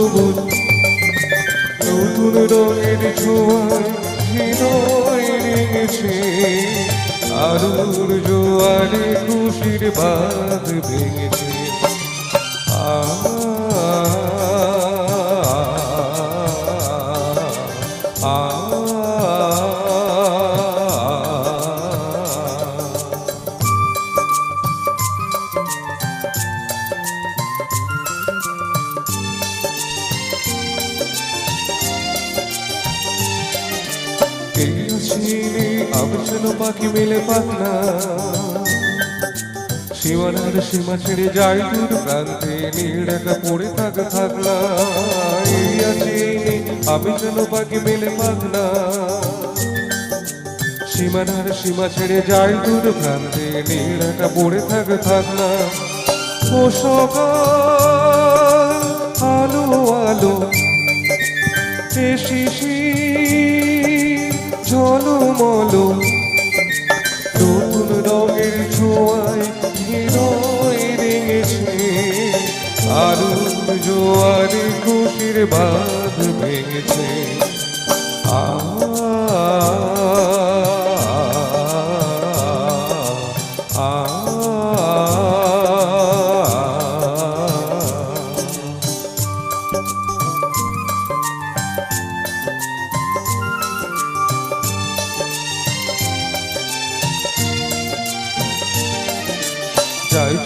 জীবন নতুন রঙের ছোঁয়ায় হৃদয় রেগেছে জোয়ারে খুশির বাদ ভেঙেছে। কে ছিলে আবচল পাখি মেলে পাখনা। সীমানার সীমা ছেড়ে যাই দূর প্রান্তে নীড়াটা পড়ে থাক থাকলা। আমি যেন পাখি মেলে পাখনা। সীমানার সীমা ছেড়ে যাই দূর প্রান্তে নীড়াটা পড়ে থাক থাকলা। ও সকাল জোয়ারে খুশির বাঁধ ভেঙেছে। আ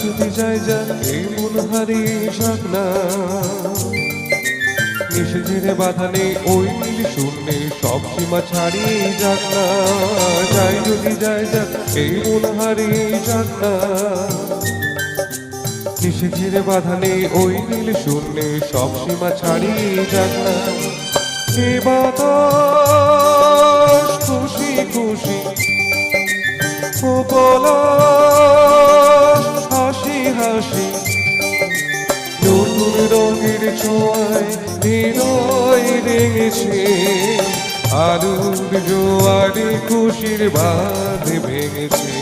যদি যাই যান, এই মন হারিয়ে না। নিশে ঝেড়ে বাধা নেই, ওই নীল শূন্যে সব সীমা ছাড়িয়ে যাক না। যাই যদি যাই যাক, এই মন হারিয়ে যাক না। নিশে ঘিরে বাধা নেই, ওই নীল শূন্যে সব সীমা ছাড়িয়ে যাক না। এ বাতাস খুশি খুশি ও রঙের ছোঁয়ায় হৃদয় রেঙেছে আলুর জোয়ারে খুশির বাঁধ ভেঙেছে।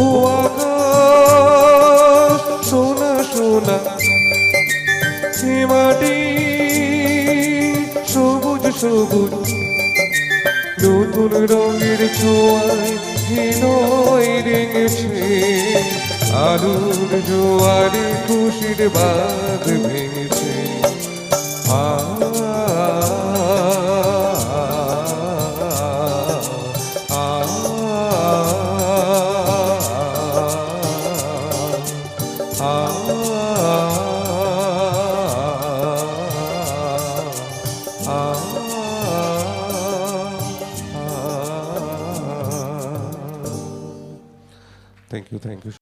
ও আকাশ, সোনা সোনা সে মাটি সবুজ সবুজ। নতুন রঙের ছোঁয়ায় হৃদয় রেঙেছে আলুর জোয়ারে খুশির বাঁধ ভেঙেছে Thank you, thank you.